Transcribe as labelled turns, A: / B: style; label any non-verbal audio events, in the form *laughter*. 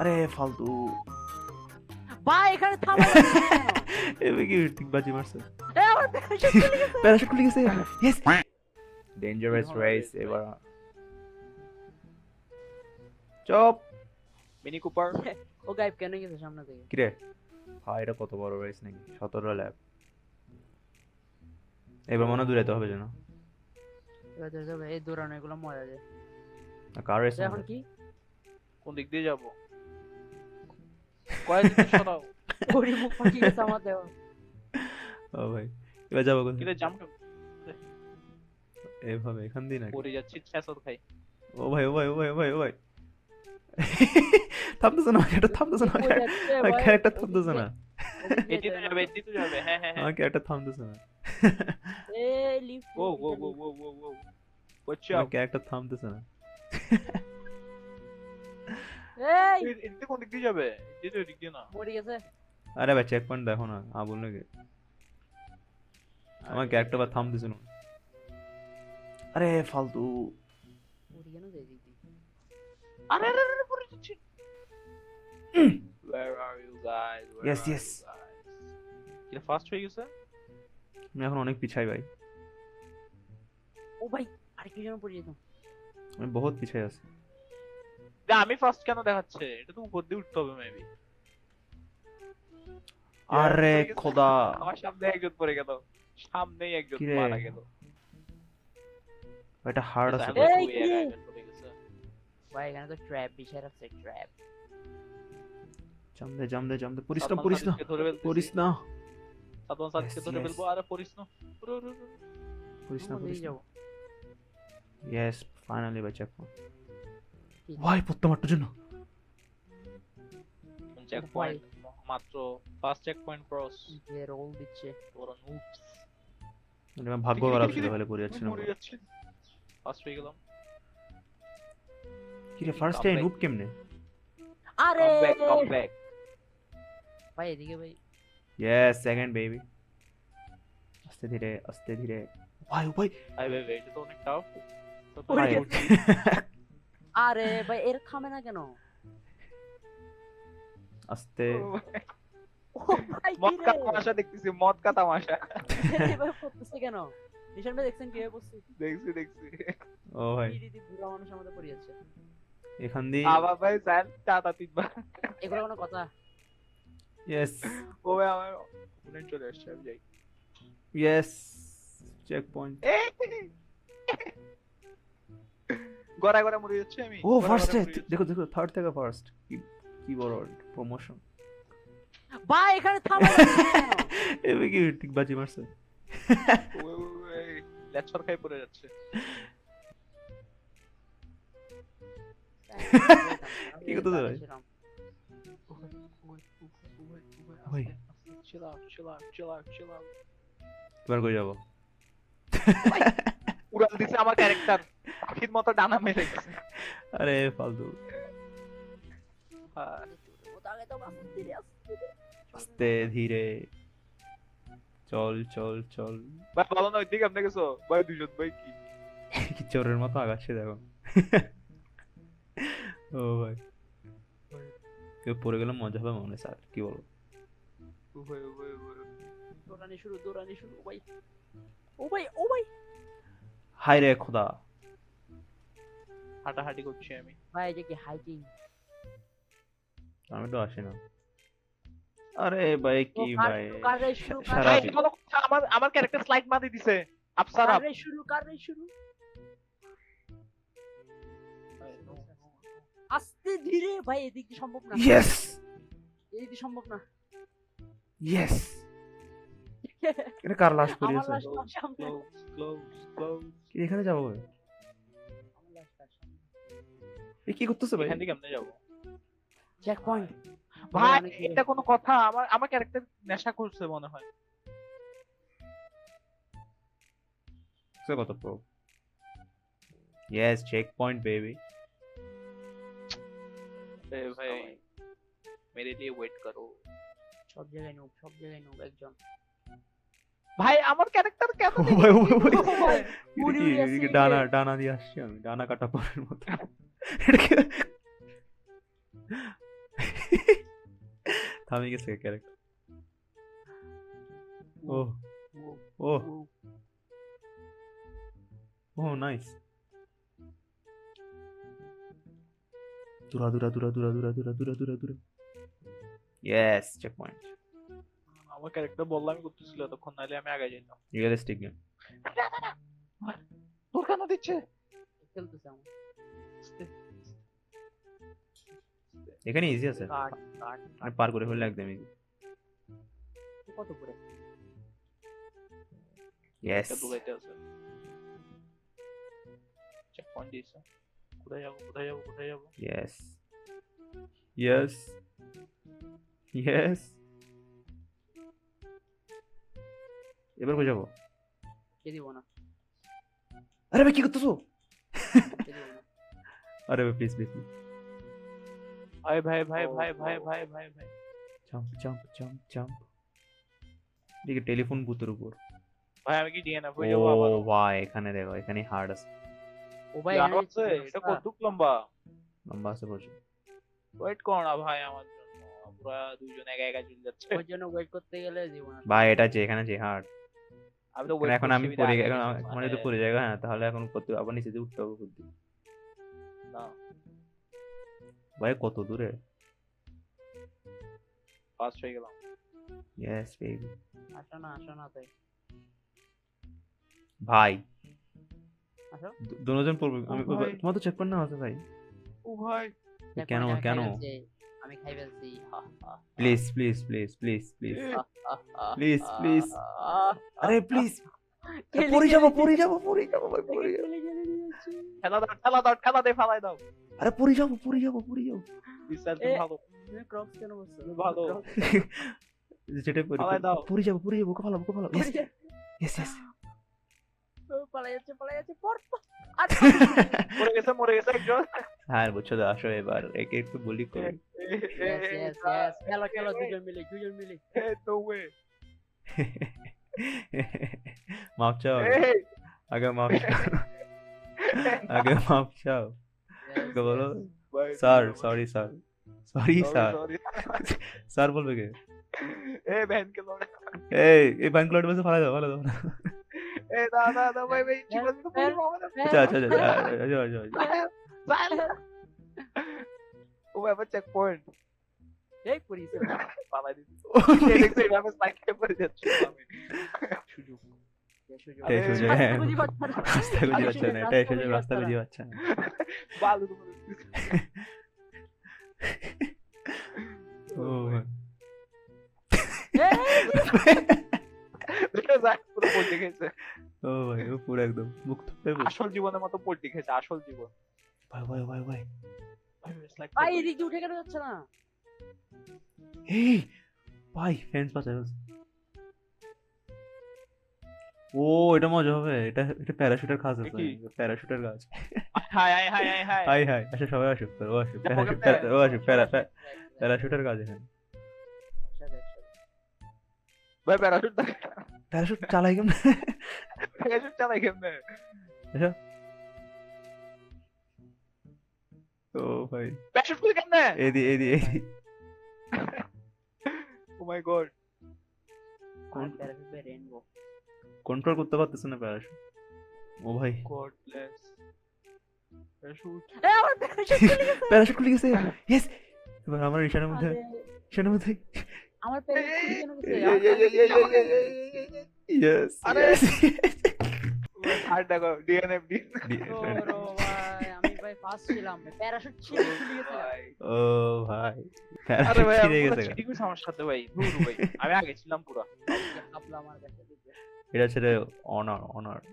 A: আরে ফালতু।
B: ভাই এখানে থামো? *laughs*
A: এবার কি ঠিক বাজি মারছে?
B: এ, আমার।
A: প্যারাশুট খুলে গেছে। ইয়েস ডেঞ্জারাস রেস এবার। চপ।
C: মিনি কুপার *laughs*
B: ও গায়েব কেন গেছে সামনে থেকে?
A: কিরে? ভাই এটা কত বড় রেস নাকি? সতেরো ল্যাব এবার মনে হয় দূরাইতে হবে যেন।
B: এই দৌড়ানো এগুলো মজা যায়।
A: কার রেস
B: এখন কি?
C: কোন দিক দিয়ে যাব? কয়েক দিকে সরাও
B: ওরই মুখ গেছে আমার দেহ
A: ও ভাই এবার যাব কোথায়?
C: কিরে জাম্প
A: এভাবে এখান দিয়ে
C: পড়ে যাচ্ছি ছ্যাসর খাই
A: ও ভাই ও ভাই ও ভাই ও ভাই ও ভাই থামতেছে না ক্যারেক্টার থামতেছে না ক্যারেক্টার থামতেছে না
C: এটি তো যাবে এটি তো যাবে হ্যাঁ হ্যাঁ হ্যাঁ
A: ক্যারেক্টার থামতেছে না
B: এই লিফট
C: ও ও ও ও ও ও ওচ্ছা
A: আমার ক্যারেক্টার থামতেছে না
B: এই!
C: এটি কোন দিক দিয়ে যাবে? এটি দিক দিয়ে না।
B: মরে গেছে।
A: আরে ভাই চেক পয়েন্ট দেখো না আ বল নাকি আমার ক্যারেক্টার বা থামতেছে না। আরে ফালতু।
B: মরে দিক
C: আরে আরে আরে পড়ে যাচ্ছি। Where are you guys? Where
A: Yes, yes.
C: কিরে ফার্স্ট হয়ে গেছে?
A: আমি এখন অনেক পিছাই ভাই।
B: ও ভাই আরে কি যেন পড়ে যেতাম
A: আমি বহুত পিছাই আছি।
C: আমি ফার্স্ট কেন দেখাচ্ছে? এটা তো উপর দিয়ে উঠতে হবে মেবি
A: আরে খোদা।
C: আমার সামনে একজন পড়ে গেল। সামনেই একজন মারা গেল।
A: এটা হার্ড আছে।
B: ভাই এখানে তো ট্র্যাপ বিশাল আছে ট্র্যাপ
A: জামদে জামদে জামদে। পড়িস না
C: সাদমান
A: না।
C: ধরে
A: না।
C: সাদিককে
A: Yes,
C: ধরে. ফেলব আরে পড়িস না।
A: পড়িস না পড়িস না। ইয়েস ফাইনালি ভাই চেক
B: কি?
A: ভাই পড়তে মারটার জন্য?
C: চেক পয়েন্ট মাত্র ফার্স্ট চেক পয়েন্ট ক্রস
B: যে রোল দিচ্ছে
C: ওরা নুবস
A: মানে আমার ভাগ্য খারাপ ছিল পড়ে
C: যাচ্ছি। ফার্স্ট হয়ে গেলাম।
A: কি রে ফার্স্ট টাইম. নুব কেমনে?
B: আরে!
C: কাম ব্যাক কাম ব্যাক
B: ভাই এদিকে ভাই।
A: ইয়েস সেকেন্ড বেবি আস্তে ধীরে আস্তে ধীরে। ভাই ও ভাই
C: আই ভাই এটা তো অনেক টাফ তো
A: ভাই। *laughs*
B: আরে ভাই এর থামে না কেন?
A: আস্তে।
B: ভাই।
C: মদ কা
B: রে?
C: তামাশা দেখতেছি মদ কা তামাশা *laughs*
B: এভাবে পড়তেছে কেন? নিশান ভাই দেখছেন কীভাবে পড়ছে
C: দেখছি দেখছি।
A: ও ভাই।
B: দিদি বুড়া মানুষ আমাদের পড়ে যাচ্ছে
A: এখান দিয়ে
C: আবার ভাই স্যার টাটা তিনবার।
B: এগুলো কোনো কথা?
A: ইয়েস
C: ও ভাই আমার চলে আসছে আমি যাই।
A: ইয়েস চেক পয়েন্ট
C: গড়া গড়া মরে যাচ্ছে আমি।
A: ও ফার্স্ট। দেখো দেখো থার্ড থেকে ফার্স্ট কি কি বড় প্রমোশন
B: ভাই এখানে থামো কেন? *laughs*
A: কি ঠিক বাজি মারছে?
C: ওই, খাই পড়ে যাচ্ছে।
A: কি করতেছে ভাই? ওই।
C: chill out chill out chill out chill out
A: এবার কই যাব?
C: উড়াল দিছে আমার ক্যারেক্টার। পাখির মতো ডানা মেরে গেছে।
A: আরে ফালতু।
B: আস্তে ধীরে।
A: চল চল চল।
C: ভাই ভালো না ওইদিকে আপনি গেছো? ভাই দুজন ভাই কি?
A: কি চোরের মতো আগাচ্ছে দেখো। ও ভাই। কেউ পড়ে গেলে মজা হবে মনে স্যার কি বলো?
C: ও ভাই ও ভাই ও ভাই
B: দৌড়ানি শুরু দৌড়ানি শুরু ও ভাই। ও ভাই ও ভাই।
A: হাই রে খোদা
C: হাঁটাহাঁটি করছি আমি
B: ভাই এই যে কি হাইকিং
A: আমি তো আসি না আরে ভাই কি ভাই? সারা
C: আমার আমার ক্যারেক্টার স্লাইড মারি দিছে। আফসার আপ।
B: কারে শুরু কারে শুরু আস্তে ধীরে ভাই এদিক দিয়ে সম্ভব না।
A: ইয়েস
B: এদিক দিয়ে সম্ভব না।
A: ইয়েস এটা কার লাশ
B: আমার
A: পড়িয়েছে
B: লাশ তার সামনে
C: ক্লোজ ক্লোজ ক্লোজ
A: কি এখানে যাব? ভাই
B: আমার লাশ তার সামনে
A: এ কি করতেছে ভাই?
C: এখান থেকে কেমনে যাব।
B: চেক পয়েন্ট
C: ভাই
B: অনেক
C: এটা কোনো কথা আমার আমার ক্যারেক্টার নেশা করছে মনে হয়।
A: সে কত pro yes check point baby
C: এ ভাই মেরে লিয়ে ওয়েট করো।
B: সব জায়গায় নুব সব জায়গায় নুব একজন।
C: ভাই আমার ক্যারেক্টার কেন
A: ও ভাই ও ভাই,
B: আসছে
A: ডানা ডানা দিয়ে আসছি আমি ডানা কাটা পরের মতো। থামে গেছে ক্যারেক্টার ও ও ও নাইস দুরা দুরা দুরা দুরা দুরা দুরা দুরা দুরা দূরা ইয়েস চেক পয়েন্ট
C: আমার ক্যারেক্টার বললাম আমি করতেছিল তখন নাহলে আমি আগে যেতাম।
A: রিয়েলিস্টিক গেম
C: তোর কেন দিচ্ছে?
B: খেলতেছে আমার।
A: এখানে ইজি আছে। আমি পার করে ফেললে একদম ইজি
B: কত পড়ে
A: ইয়েস
C: এটা দুবাইতে আছে। চেক পয়েন্ট দিয়েছে। কোথায় যাব কোথায় যাব কোথায় যাব?
A: ইয়েস ইয়েস ইয়েস এবার যাব।
B: কে দিব না?
A: আরে ভাই কি করতেছো?
B: কে দিব না?
A: আরে ভাই প্লিজ প্লিজ
C: ভাই ভাই ভাই ভাই ভাই ভাই ভাই ভাই।
A: জাম্প জাম্প জাম্প জাম্প দেখি টেলিফোন বুথের উপর।
C: ভাই আমি কি ডিএনএফ
A: ও
C: হয়ে যাব আবার।
A: ভাই এখানে দেখো এখানে হার্ড আছে।
B: ও ভাই
C: আরও আছে? এটা কত লম্বা?
A: লম্বা আছে প্রচুর
C: ওয়েট করো না ভাই আমার জন্য। পুরা দুইজন একা একা চলে যাচ্ছে।
B: ওই জন্য ওয়েট করতে গেলে দিব না।
A: ভাই এটা যে এখানে যে হার্ড
C: আমি তো
A: এখন আমি পড়ে এখন মানে যদি
C: মানে-
A: পড়ে যাবে হ্যাঁ তাহলে এখন কত আবার নিচে দিয়ে উঠতে হবে বুদ্ধি।
C: না,
A: ভাই কত দূরে?
C: Fast হয়ে গেলাম।
A: ইয়েস বেবি
B: আসো না আসো না তাই।
A: ভাই।
B: আসো।
A: দুজন পড়বে আমি তোমার তো চেক না আছে ভাই।
C: ও ভাই।
A: কেন, কেন?
B: আমি খাই ফেলছি হা, হা,
A: please please please please please please.
B: হা,
A: আরে প্লিজ পড়ে যাব পড়ে যাব পড়ে যাব ভাই পড়ে যাব।
C: দাও খেলা দাও খেলা দিয়ে ফালাই দাও।
A: আরে পড়ে যাব পড়ে যাব পড়ে যাব।
C: বিচার তুমি ভালো।
B: তুমি ক্রক্স কেন বলছো
C: ভালো।
A: যেটা পড়ে
C: দাও।
A: পড়ে যাব পড়ে যাব ভালো ভালো ইয়েস ইয়েস ইয়েস
B: পালাই যাচ্ছে পালাই যাচ্ছে পর পর। আর
C: মরে গেছে মরে গেছে একজন
A: হ্যাঁ বুঝছ তো আসো এবার একে একটু বলি করি
B: Yes, yes, yes. খেলো খেলো দুজন মিলে দুজন মিলে
C: নো ওয়ে
A: মাপ চাও
C: এই
A: আগে মাপ চাও আগে মাপ চাও
B: Yes,
A: কে বলো
B: yes.
C: ভাই
A: sir sorry sir sorry sir
C: sorry
A: sir বলবে কে
C: এ ভ্যান কে লড়ে
A: এই এই ব্যাংক লোড বসে ফালা দাও ফালা দাও
C: Eh, no, no, no, güey, güey,
B: chicos,
C: no podemos.
A: Chao, chao, chao, chao, chao, chao.
C: Sal. Ué, vou check
B: porn. E
C: por isso, fala disso. Ele que vai mais que
A: por
C: dentro.
A: Chuju.
B: রাস্তা গুজি পাচ্ছে না
A: এটা এসে রাস্তা
B: গুজি
A: পাচ্ছে না
C: বালু
A: ও
C: পুরো পোল্ট্রি খেয়েছে।
A: ও ভাই ও পুরো একদম মুক্ত
C: আসল জীবনের মতো পোল্ট্রি খেয়েছে আসল জীবন।
A: ভাই ভাই ভাই ভাই।
B: ভাই এদিক উঠে কেন যাচ্ছে না?
A: এই ভাই ফ্রেন্ডস বাঁচায় ও এটা মজা হবে এটা এটা প্যারাশুটের কাজ আছে। প্যারাশুটের কাজ
C: hi hi hi hi hi.
A: Hi hi আচ্ছা সবাই আসুক ও আসুক প্যারাশুট? ও আসুক প্যারা. প্যারাশুটের কাজ এখানে।
C: ভাই প্যারাশুট
A: প্যারাশুট চালাই কেমন
C: প্যারাশুট চালাই কেমনে
A: ও ভাই
C: প্যারাশুট করে কেমনে
A: এদি এদি এদি
C: ও মাই গড
B: প্যারাশুটে।
A: কন্ট্রোল করতে পারতেছে না প্যারাশুট ও ভাই
C: প্যারাশুট
B: আমার parachute চলে গেছে।
A: প্যারাশুট খুলে গেছে ইয়েস এবার আমার ঈশানের মধ্যে
B: আরে,
A: ঈশানের মধ্যে
B: আমার খুলে কেন গেছে?
A: Yes.
C: আরে *laughs* আর দেখো ডিএনএফ
B: আমি ভাই পাস ছিলাম। প্যারাশুট
A: ও ভাই।
C: আরে ভাই কিছু সমস্যা তো ভাই ভাই। আমি আগে ছিলাম পুরো।
B: আমার কাছে
A: এটা ছেড়ে অনার অনার